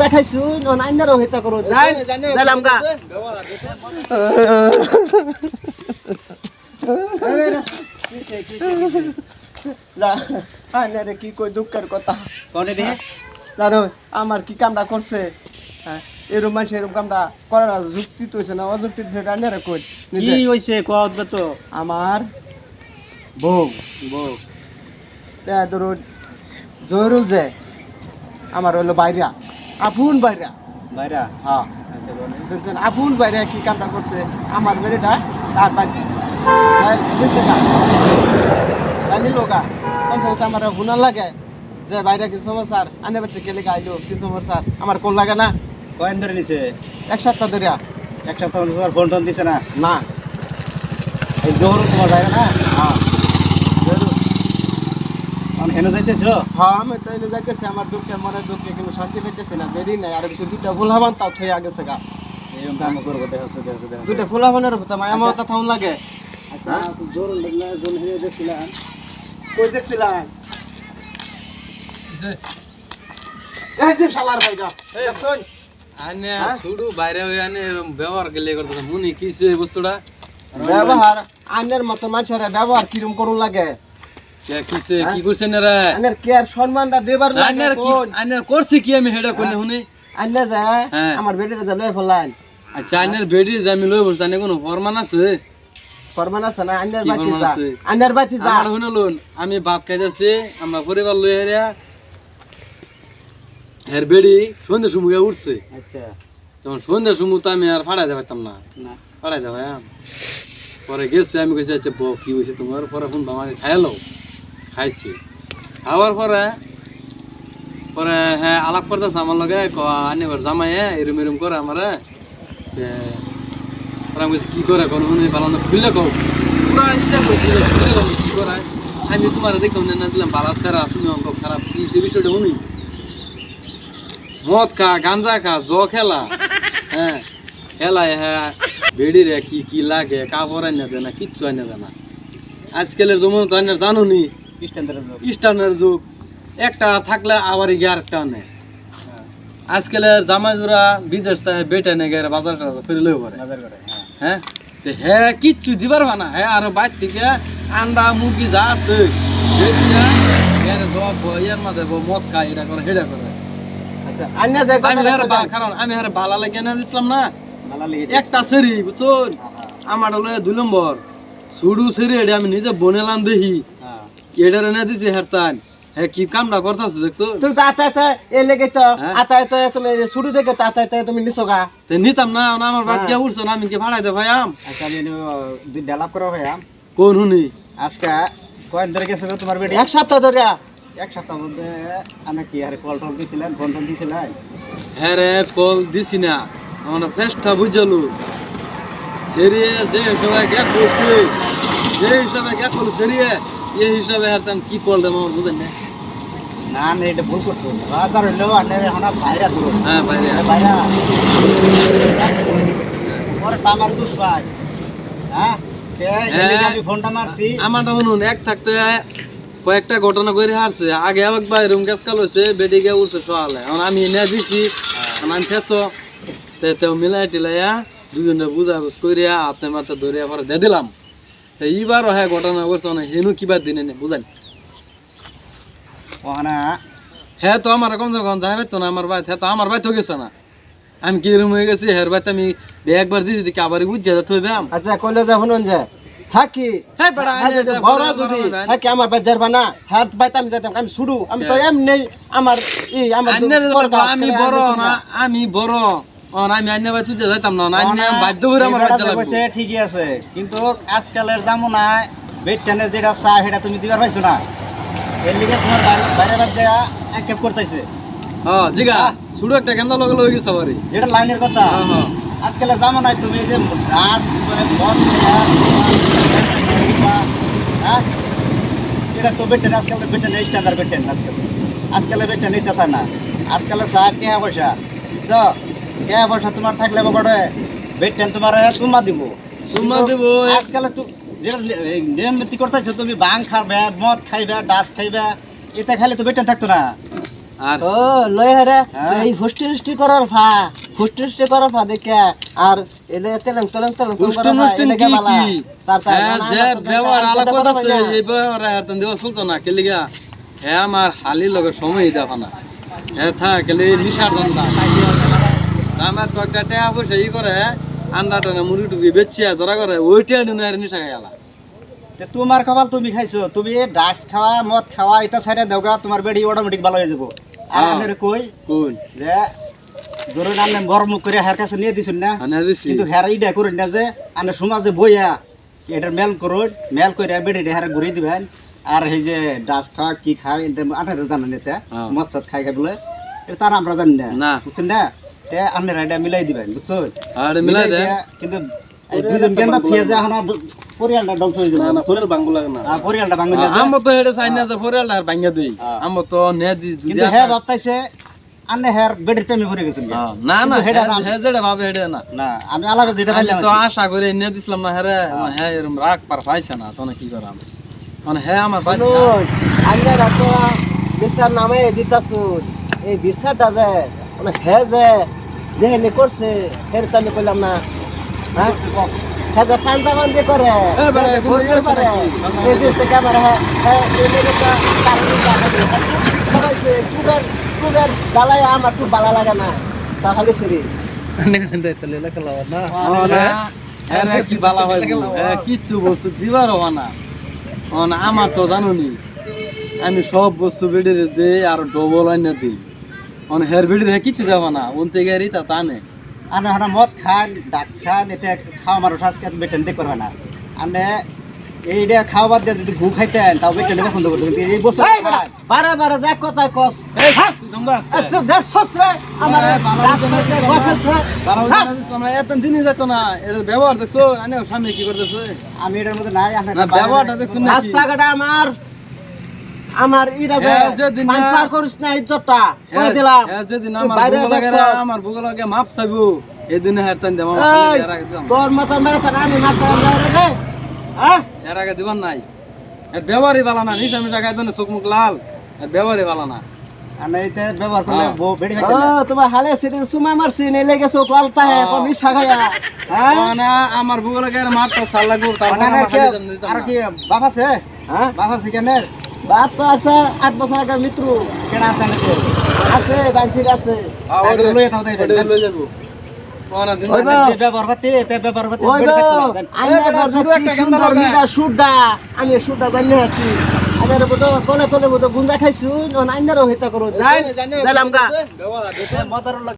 আমরা খাইছু নাইনারও হেতা করো যাই যাইলাম গা আইনারে কি কই দুঃখের কথা কোনে দেখে জানো আমার কি কামটা করছে হ্যাঁ, এরকম মানুষ এরকম কামটা করার যুক্তি তো হয়েছে না অযুক্তি তো সেটা আইনারে কই কি হইছে তো আমার বউ বউ তা ধরুন জহরুল যে আমার হলো বাইরা আফুন বাইরা। বাইরা? হ্যাঁ আচ্ছা দেখছেন আফুন বাইরা কি কামটা করছে? আমার মেয়েটা তার বাড়ি দিছে না। তাই কমসে কম আমার গুণার লাগে। যে বাইরে কি সমস্যার? আনে বাচ্চা কেলে গাইলো কি সমস্যার আমার কোন লাগে না। কয়েন ধরে নিছে। এক সপ্তাহ ধরে। এক সপ্তাহ ফোন টোন দিছে না? না। এই জোহর তোমার বাইরে না? হ্যাঁ। আমি হেন যাইতেছ? হ্যাঁ আমি তো এনে যাইতেছি আমার দুঃখে দুঃখে কিন্তু শান্তি পেতেছি না বেরি নাই আর কিছু দুটা ভুল হবান তাও থই আগে গা। এরকম কাম করব দেখছ দেখছ দেখছ দুটা ফুল হবানের তো মায়া মমতা থাউন লাগে। আচ্ছা। জোর লাগলে জোন হেরে দেখছিলাম। কই দেখছিলাম? এই যে। শালার ভাইরা দেখছুন আনে হ্যাঁ? শুধু বাইরে আনে ব্যবহার গেলে মুনি কিসে বস্তুটা? ব্যবহার আইনের মতো মানুষের ব্যবহার কিরম করুন লাগে? কে হ্যাঁ? কি করছেন সম্মানটা দেবার কি কি আমি হেডা কোনে হ্যাঁ। আমার বেটিটা যা লয়ে ফেলাইন। আচ্ছা যে আমি কোনো ফরমান আছে? ফরমান আছে না? আইনের বাতি যা। আছে? বাতি যা। আমার শুনে লোন আমি ভাত খাইতেছি আমরা পরিবার লই হেরিয়া। হের বেডি সন্ধ্যে সময় উঠছে। আচ্ছা। তখন সন্ধ্যে সময় তো আমি আর ফাড়াইতে পারতাম না। ফাড়াইতে ভাই পরে গেছে আমি কইছি আচ্ছা বউ কি হয়েছে তোমার? পরে ফোন আমাকে খাইলো খাইছি। খাওয়ার পরে পরে হ্যাঁ আলাপ করতেছে আমার লগে আনি জামাই এরম এরম করে আমারে তে, আমি কি করে কোন পালন খুললে পুরা করছিল খুললে কি করে? আমি তোমার দেখতাম না দিলাম বালা সেরা তুমি অঙ্ক খারাপ কি সে বিষয়টা শুনি? মদ খা গাঞ্জা খা জ খেলা। হ্যাঁ খেলায় হ্যাঁ বেড়ি রে কি কি লাগে কাপড় আনে দেয় না কিচ্ছু আনে দেয় না আজকালের জমন তো আনে জানো নি স্ট্যান্ডার্ড যুগ। একটা থাকলে আবার গিয়ে আরেকটা আনে। আজকালের জামাই জোড়া বিদেশ থেকে বেটে নে গেলে বাজার করে লই পরে হ্যাঁ। হ্যাঁ? হ্যাঁ কিচ্ছু দিবার ভানা হ্যাঁ আর বাইর থেকে আন্ডা মুরগি যা আছে ইয়ার মাঝে মদ এটা করে হেডা করে। আচ্ছা আমি হারে লাগে না দিছিলাম না? একটা সেরি আমার হলো দুই নম্বর। সুডু সেরি এটা আমি নিজে বনেলাম দেখি। হ্যাঁ এটা এনে দিছি হেরতান হ্যাঁ কি কামটা করতেছে দেখছ? তুমি তো আতা আতা এ লেগে তো হ্যাঁ? আতা আতা তুমি শুরু থেকে তো আতা আতা তুমি নিছো গা। তে নিতাম না না আমার বাদ হ্যাঁ। গিয়া উঠছে না আমি কি ভাড়াই দে আচ্ছা আমি দুই ডেলাপ করা ভাইয়া কোন হুনি? আজকে কয়েন ধরে গেছে তোমার বেটি এক সপ্তাহ ধরে। এক সপ্তাহ মধ্যে আমি কি আরে কল টল দিছিলেন ফোন টোন দিছিলেন হ্যাঁ রে কল দিছি না। আমার ফেসটা বুঝালু। সেরিয়ে যে হিসাবে গ্যাক করছে যে হিসাবে গ্যাক করছে সেরিয়ে এই হিসাবে হেরতান কি দেব আমার বুঝেন না? না না এটা ভুল করছ। এখন ভাইরা দূর। হ্যাঁ বাইরে। ভাইরা ওরে তামার দুষ ভাই। হ্যাঁ? হ্যাঁ। ফোনটা মারছি। আমারটা শুনুন এক থাকতে কয়েকটা ঘটনা করে হারছে। আগে একবার রুম গ্যাস কাল হয়েছে বেডি গিয়ে উঠছে সকালে। এখন আমি এনে দিছি আমি ফেসো। তে তেও মিলাই টিলাইয়া দুজনে বুঝা বুঝ করিয়া হাতে মাতে ধরিয়া পরে দিয়ে দিলাম। এইবারও হ্যাঁ ঘটনা করছে না হেনু কিবা দিনে নে ওখানে হ্যাঁ তো আমার কম যখন যাবে তো না আমার ভাই হ্যাঁ তো আমার ভাই তো গেছে না। আমি কি রুম হয়ে গেছি হের ভাই আমি একবার দিছি দেখি আবার বুঝছে হইবে আম। আচ্ছা কইলে যা শুনুন যে থাকি হ্যাঁ বেড়া হ্যাঁ, যদি বড় যদি থাকি আমার বাই যারবা না? হ্যাঁ বাইতে আমি যাইতাম আমি শুরু আমি তো এমনি আমার ই আমার আমি বড় না। আমি বড়। অন আমি আন্য ভাই তুই যাইতাম না বাধ্য করে আমার বাচ্চা লাগবে। ঠিকই আছে কিন্তু আজকালের টেনের যেটা চা সেটা তুমি দিবার পাইছো না। এর লিগে তোমার বাইরে- বাইরে বাইরে অ্যাক্টিভ করতেছে হ্যাঁ জিগা শুধু একটা কেন্দা লগে লগে গেছে বাড়ি। যেটা লাইনের কথা। হ্যাঁ হ্যাঁ। জামানায় তুমি যে গাছ করে মদ হ্যাঁ? এটা তো বেটেন আজকালের বেটেন এই স্ট্যান্ডার্ড বেটেন আজকাল। আজকালের বেটেন নিতে চায় না। আজকালের চা টাকা পয়সা। বুঝছ টাকা পয়সা তোমার থাকলে বাবাডে বেটেন তোমার চুমা দিব। সুম্মা দিব আজকালে তো যেটা নিয়ম নীতি করতেছো তুমি বাং খাবে মদ খাইবে ডাস খাইবে এটা খাইলে তো বেটেন থাকতো না। আর ও লয় হারে হ্যাঁ। এই ফুষ্টি ফুষ্টি করার ফা ফুষ্টি ফুষ্টি করার ফা দেখে আর এলে তেলেং তেলেং তেলেং উষ্টন উষ্টন কি কি? হ্যাঁ যে ব্যবহার কথা আছে এই ব্যবহার আর তন দেওয়া চলতো না কে লিগা হে আমার হালির লগে সময় দেখো না। হে থা কেলে নিশার দন্দা আমার কয়েকটা টাকা পয়সা ই করে আন্ডা টানা মুরগি টুকি বেচিয়া জরা করে ওইটা নিয়ে নিশা খাইলা তে তোমার খাবার তুমি খাইছো তুমি ড্রাগস খাওয়া মদ খাওয়া এটা ছাড়া দেওগা তোমার বেডি অটোমেটিক ভালো হয়ে যাব। আর। কই? কোন যে ধরুন আপনি গরম করে হের কাছে নিয়ে দিছেন না? কিন্তু হের ইডা করুন না যে সমাজে বইয়া এটা মেল করুন মেল করে বেডি হের ঘুরিয়ে দিবেন। আর এই যে ডাস খাওয়া কি খায় এটা আঠারো জানেন এটা। মদ খাই খাই বলে এটা তার আমরা জানি না। না। বুঝছেন না? তে আপনার এটা মিলাই দিবেন বুঝছেন আর মিলাই দে। কিন্তু দুজন গেন্দা থিয়ে যে এখন পরিয়ালটা ডল হয়ে যাবে। না পরিয়াল বাঙ্গু লাগে না। পরিয়ালটা বাঙ্গু লাগে আমো তো হেডে চাই না যে ফরিয়াল আর ভাঙ্গা দেই। হ্যাঁ। আমো তো নে দি কিন্তু হ্যাঁ ভাবতাইছে আন্নে হের বেডের প্রেমে পড়ে গেছেন হ্যাঁ, না না হেডে না- হে যেটা ভাবে হেডে না। না আমি আলাদা যেটা আমি তো আশা করে এনে দিছিলাম না হ্যাঁ হ্যাঁ এরকম রাগ পার পাইছে না তো কি করাম। মানে হ্যাঁ আমার বিচার নামে দিতাছুন। এই বিচারটা যে মানে হে যে যে করছে হের তো আমি কইলাম না। হ্যাঁ? হে যে কান্দা কান্দি করে? এই হ্যাঁ হ্যাঁ এই কারণ জানে সবাইছে টুগার টুগার দালাই আমার খুব ভালো লাগে না। তা খালি সিরি হ্যাঁ কি বালা হয় হ্যাঁ কিচ্ছু বস্তু দিবার হওয়া না। অন আমার তো জানুনি আমি সব বস্তু বেড়ে দেই আর ডবল আইনা দিই। অন হের বেড়ে কিছু দেওয়া না উনতে গেরি তা টানে আনে হানা মদ খান ডাক খান এতে খাওয়া মারো শ্বাসকে বেটেন দিয়ে করবে না। আনে এইটা খাওয়া বাদ দিয়ে যদি ঘু খাইতেন তাও বেটেন পছন্দ করতো কিন্তু এই বছর বারে বারে যা কথা কস। আমার। হ্যাঁ? আমরা এত জিনিস যেত না এটা ব্যবহার দেখছ? আনে স্বামী কি করতেছে? আমি এটার মধ্যে নাই ব্যবহারটা দেখছ রাস্তাঘাটে আমার। আমার ইটা হ্যাঁ, যেদিন পাঞ্চার করিস না ইজ্জতটা কই হ্যাঁ, দিলাম? হ্যাঁ, যেদিন আমার বুগো লাগে আমার বুগো লাগে মাপ চাইব। এদিন হের তান দেব তোর মতো মেরে তো আমি মাথা রে হ্যাঁ? এর আগে নাই। এর ব্যবহারই ভালো না নিশা মিশা খাইতো না চোখ মুখ লাল। এর ব্যবহারই ভালো না। হ্যাঁ। হ্যাঁ ও না? আমার আর মার তো চাল লাগবো অনানের আমার খালি বাপ হ্যাঁ তো আছে আট বছর আগে মিত্র কেন আছে নাকি আছে বাঞ্চির আছে হ্যাঁ, লইয়া যাব। থাকতো জান। আমি জানি আছি আমার বড় কোনে তোলে খাইছু আইনারও হইতা করো যাই জানি